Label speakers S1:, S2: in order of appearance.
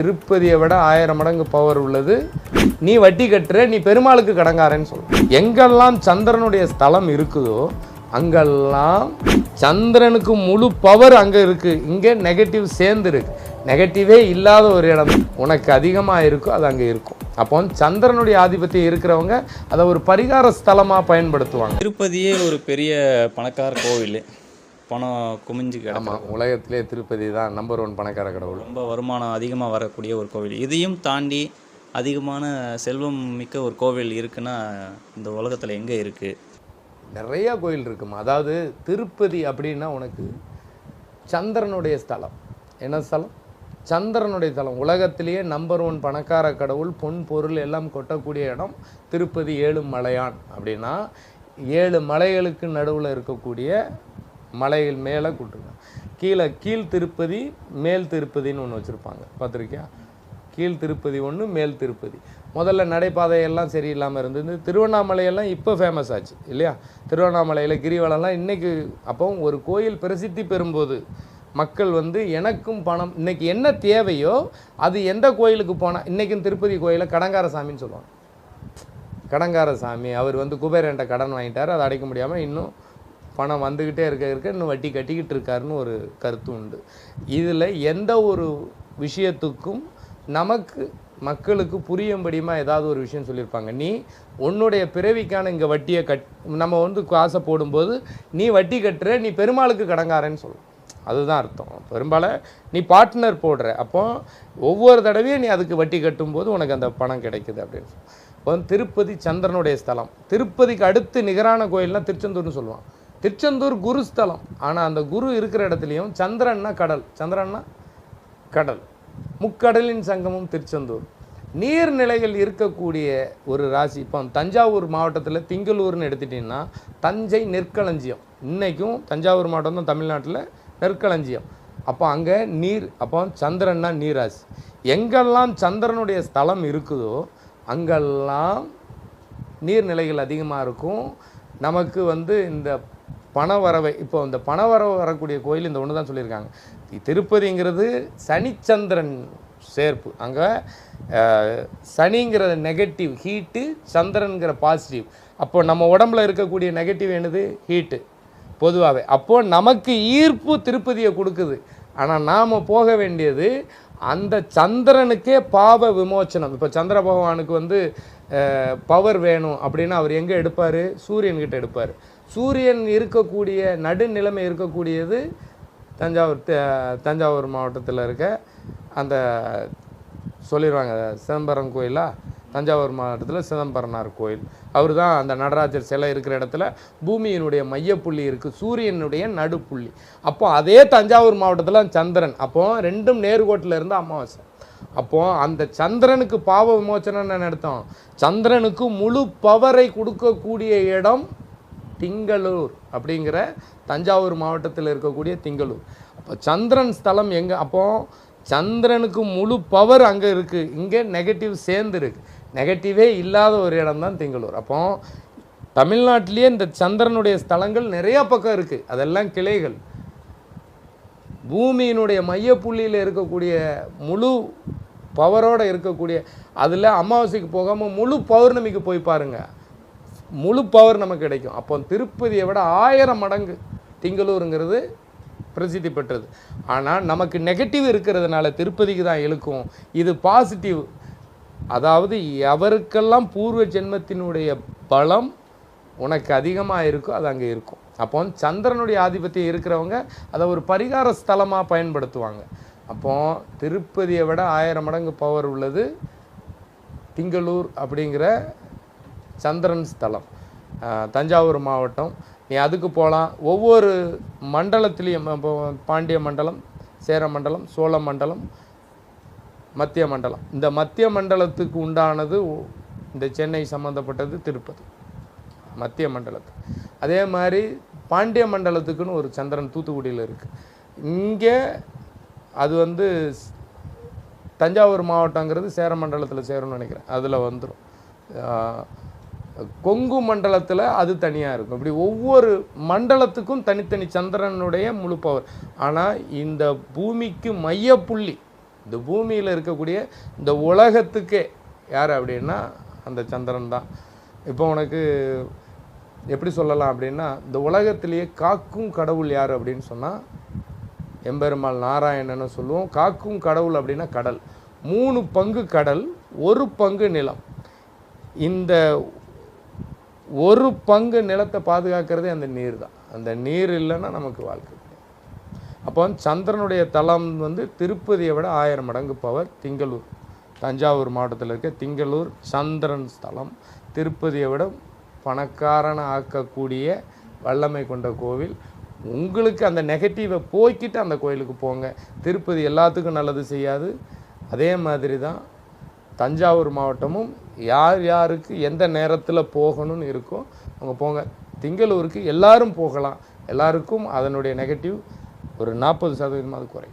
S1: திருப்பதியை விட ஆயிரம் மடங்கு பவர் உள்ளது. நீ வட்டி கட்டுற நீ பெருமாளுக்கு கடங்காரன்னு சொல்ல எங்கெல்லாம் சந்திரனுடைய ஸ்தலம் இருக்குதோ அங்கெல்லாம் சந்திரனுக்கு முழு பவர் அங்கே இருக்கு. இங்கே நெகட்டிவ் சேர்ந்து இருக்கு. நெகட்டிவே இல்லாத ஒரு இடம் உனக்கு அதிகமாக இருக்கோ அது அங்கே இருக்கும். அப்போ சந்திரனுடைய ஆதிபத்தியம் இருக்கிறவங்க அதை ஒரு பரிகார ஸ்தலமாக பயன்படுத்துவாங்க.
S2: திருப்பதியே ஒரு பெரிய பணக்கார கோவில். பணம் குமிஞ்சு கிடக்கும்
S1: உலகத்திலே திருப்பதி தான் நம்பர் ஒன் பணக்கார கடவுள்.
S2: ரொம்ப வருமானம் அதிகமாக வரக்கூடிய ஒரு கோவில். இதையும் தாண்டி அதிகமான செல்வம் மிக்க ஒரு கோவில் இருக்குன்னா இந்த உலகத்தில் எங்கே இருக்குது
S1: நிறைய கோயில் இருக்குமா? அதாவது திருப்பதி அப்படின்னா உனக்கு சந்திரனுடைய ஸ்தலம். என்ன ஸ்தலம்? சந்திரனுடைய ஸ்தலம். உலகத்திலேயே நம்பர் ஒன் பணக்கார கடவுள் பொன் பொருள் எல்லாம் கொட்டக்கூடிய இடம் திருப்பதி ஏழு மலையான் அப்படின்னா ஏழு மலைகளுக்கு நடுவில் இருக்கக்கூடிய மலையில் மேலே கூட்டுருங்க கீழே கீழ் திருப்பதி மேல் திருப்பதின்னு ஒன்று வச்சுருப்பாங்க. பார்த்துருக்கியா? கீழ் திருப்பதி ஒன்று மேல் திருப்பதி. முதல்ல நடைபாதையெல்லாம் சரியில்லாமல் இருந்தது. திருவண்ணாமலையெல்லாம் இப்போ ஃபேமஸ் ஆச்சு இல்லையா? திருவண்ணாமலையில் கிரிவலம்லாம் இன்றைக்கி அப்போ ஒரு கோயில் பிரசித்தி பெறும்போது மக்கள் வந்து எனக்கும் பணம் இன்னைக்கு என்ன தேவையோ அது எந்த கோயிலுக்கு போனால் இன்றைக்கும் திருப்பதி கோயிலில் கடங்கார சாமின்னு சொல்லுவாங்க. கடங்கார சாமி அவர் வந்து குபேரன்ட்ட கடன் வாங்கிட்டார் அதை அடைக்க முடியாமல் இன்னும் பணம் வந்துக்கிட்டே இருக்க இருக்க இன்னும் வட்டி கட்டிக்கிட்டு இருக்காருன்னு ஒரு கருத்து உண்டு. இதில் எந்த ஒரு விஷயத்துக்கும் நமக்கு மக்களுக்கு புரியும்படியுமா ஏதாவது ஒரு விஷயம் சொல்லியிருப்பாங்க. நீ உன்னுடைய பிறவிக்கான இங்கே வட்டியை கட் நம்ம வந்து காசை போடும்போது நீ வட்டி கட்டுற நீ பெருமாளுக்கு கடங்காரன்னு சொல்லும். அதுதான் அர்த்தம். பெரும்பாலும் நீ பார்ட்னர் போடுற. அப்போ ஒவ்வொரு தடவையும் நீ அதுக்கு வட்டி கட்டும்போது உனக்கு அந்த பணம் கிடைக்குது அப்படின்னு சொல்லி. இப்போ வந்து திருப்பதி சந்திரனுடைய ஸ்தலம். திருப்பதிக்கு அடுத்து நிகரான கோயில்னால் திருச்செந்தூர்னு சொல்லுவான். திருச்செந்தூர் குரு ஸ்தலம். ஆனால் அந்த குரு இருக்கிற இடத்துலையும் சந்திரன்னா கடல். சந்திரன்னா கடல். முக்கடலின் சங்கமம் திருச்செந்தூர். நீர்நிலைகள் இருக்கக்கூடிய ஒரு ராசி. இப்போ தஞ்சாவூர் மாவட்டத்தில் திங்களூர்னு எடுத்துட்டிங்கன்னா தஞ்சை நெற்களஞ்சியம். இன்றைக்கும் தஞ்சாவூர் மாவட்டம் தான் தமிழ்நாட்டில் நெற்களஞ்சியம். அப்போ அங்கே நீர் அப்போ சந்திரன்னா நீராசி. எங்கெல்லாம் சந்திரனுடைய ஸ்தலம் இருக்குதோ அங்கெல்லாம் நீர்நிலைகள் அதிகமாக இருக்கும். நமக்கு வந்து இந்த பணவரவை இப்போ இந்த பணவரவு வரக்கூடிய கோயில் இந்த ஒன்று தான் சொல்லியிருக்காங்க. திருப்பதிங்கிறது சனிச்சந்திரன் சேர்ப்பு. அங்கே சனிங்கிற நெகட்டிவ் ஹீட்டு சந்திரனுங்கிற பாசிட்டிவ் அப்போ நம்ம உடம்புல இருக்கக்கூடிய நெகட்டிவ் என்னது? ஹீட்டு பொதுவாகவே அப்போது நமக்கு ஈர்ப்பு திருப்பதியை கொடுக்குது. ஆனால் நாம் போக வேண்டியது அந்த சந்திரனுக்கே பாவ விமோச்சனம். இப்போ சந்திர பகவானுக்கு வந்து பவர் வேணும் அப்படின்னா அவர் எங்கே எடுப்பார்? சூரியன்கிட்ட எடுப்பார். சூரியன் இருக்கக்கூடிய நடுநிலைமை இருக்கக்கூடியது தஞ்சாவூர் தஞ்சாவூர் மாவட்டத்தில் இருக்க அந்த சொல்லிடுவாங்க சிதம்பரம் கோயிலா? தஞ்சாவூர் மாவட்டத்தில் சிதம்பரனார் கோயில். அவர் தான் அந்த நடராஜர் சிலை இருக்கிற இடத்துல பூமியினுடைய மையப்புள்ளி இருக்குது சூரியனுடைய நடுப்புள்ளி. அப்போ அதே தஞ்சாவூர் மாவட்டத்தில் சந்திரன். அப்போ ரெண்டும் நேர்கோட்டில் இருந்து அமாவாசை. அப்போது அந்த சந்திரனுக்கு பாவ விமோச்சனம் நடத்தோம் சந்திரனுக்கு முழு பவரை கொடுக்கக்கூடிய இடம் திங்களூர் அப்படிங்கிற தஞ்சாவூர் மாவட்டத்தில் இருக்கக்கூடிய திங்களூர். அப்போ சந்திரன் ஸ்தலம் எங்கே? அப்போது சந்திரனுக்கு முழு பவர் அங்கே இருக்குது இங்கே நெகட்டிவ் சேர்ந்து இருக்கு. நெகட்டிவே இல்லாத ஒரு இடம் தான் திங்களூர். அப்போ தமிழ்நாட்டிலேயே இந்த சந்திரனுடைய ஸ்தலங்கள் நிறைய பக்கம் இருக்குது அதெல்லாம் கிளைகள். பூமியினுடைய மையப்புள்ளியில் இருக்கக்கூடிய முழு பவரோடு இருக்கக்கூடிய அதில் அமாவாசைக்கு போகாமல் முழு பௌர்ணமிக்கு போய் பாருங்கள் முழு பவர் நமக்கு கிடைக்கும். அப்போ திருப்பதியை விட ஆயிரம் மடங்கு திங்களூருங்கிறது பிரசித்தி பெற்றது. ஆனால் நமக்கு நெகட்டிவ் இருக்கிறதுனால திருப்பதிக்கு தான் இழுக்கும். இது பாசிட்டிவ் அதாவது எவருக்கெல்லாம் பூர்வ ஜென்மத்தினுடைய பலம் உனக்கு அதிகமாக இருக்கோ அது அங்கே இருக்கும். அப்போ சந்திரனுடைய ஆதிபத்தியம் இருக்கிறவங்க அதை ஒரு பரிகார ஸ்தலமாக பயன்படுத்துவாங்க. அப்போ திருப்பதியை விட ஆயிரம் மடங்கு பவர் உள்ளது திங்களூர் அப்படிங்கிற சந்திரன் ஸ்தலம். தஞ்சாவூர் மாவட்டம். நீ அதுக்கு போகலாம் ஒவ்வொரு மண்டலத்துலேயும் இப்போ பாண்டிய மண்டலம் சேர மண்டலம் சோழ மண்டலம் மத்திய மண்டலம். இந்த மத்திய மண்டலத்துக்கு உண்டானது இந்த சென்னை சம்மந்தப்பட்டது திருப்பதி. மத்திய மண்டலத்து. அதே மாதிரி பாண்டிய மண்டலத்துக்குன்னு ஒரு சந்திரன் தூத்துக்குடியில் இருக்குது இங்கே அது வந்து தஞ்சாவூர் மாவட்டங்கிறது சேர மண்டலத்தில் சேரும்னு நினைக்கிறேன். அதில் வந்துடும் கொங்கு மண்டலத்தில் அது தனியாக இருக்கும். இப்படி ஒவ்வொரு மண்டலத்துக்கும் தனித்தனி சந்திரனுடைய முழு பவர் ஆனால் இந்த பூமிக்கு மையப்புள்ளி இந்த பூமியில் இருக்கக்கூடிய இந்த உலகத்துக்கே யார் அப்படின்னா அந்த சந்திரன் தான். இப்போ உனக்கு எப்படி சொல்லலாம் அப்படின்னா இந்த உலகத்திலேயே காக்கும் கடவுள் யார் அப்படின்னு சொன்னால் எம்பெருமாள் நாராயணன்னு சொல்லுவோம். காக்கும் கடவுள் அப்படின்னா கடல். மூணு பங்கு கடல் ஒரு பங்கு நிலம். இந்த ஒரு பங்கு நிலத்தை பாதுகாக்கிறதே அந்த நீர் தான். அந்த நீர் இல்லைன்னா நமக்கு வாழ்க்கை அப்போ வந்து சந்திரனுடைய தலம் வந்து திருப்பதியை விட ஆயிரம் மடங்கு பவர் திங்களூர். தஞ்சாவூர் மாவட்டத்தில் இருக்க திங்களூர் சந்திரன் ஸ்தலம். திருப்பதியை விட பணக்காரனை ஆக்கக்கூடிய வல்லமை கொண்ட கோவில். உங்களுக்கு அந்த நெகட்டிவை போய்க்கிட்டு அந்த கோயிலுக்கு போங்க. திருப்பதி எல்லாத்துக்கும் நல்லது செய்யாது. அதே மாதிரி தான் தஞ்சாவூர் மாவட்டமும் யார் யாருக்கு எந்த நேரத்தில் போகணும்னு இருக்கோ அவங்க போங்க. திங்களூருக்கு எல்லாரும் போகலாம். எல்லாருக்கும் அதனுடைய நெகட்டிவ் ஒரு நாற்பது சதவீதமாவது குறையும்.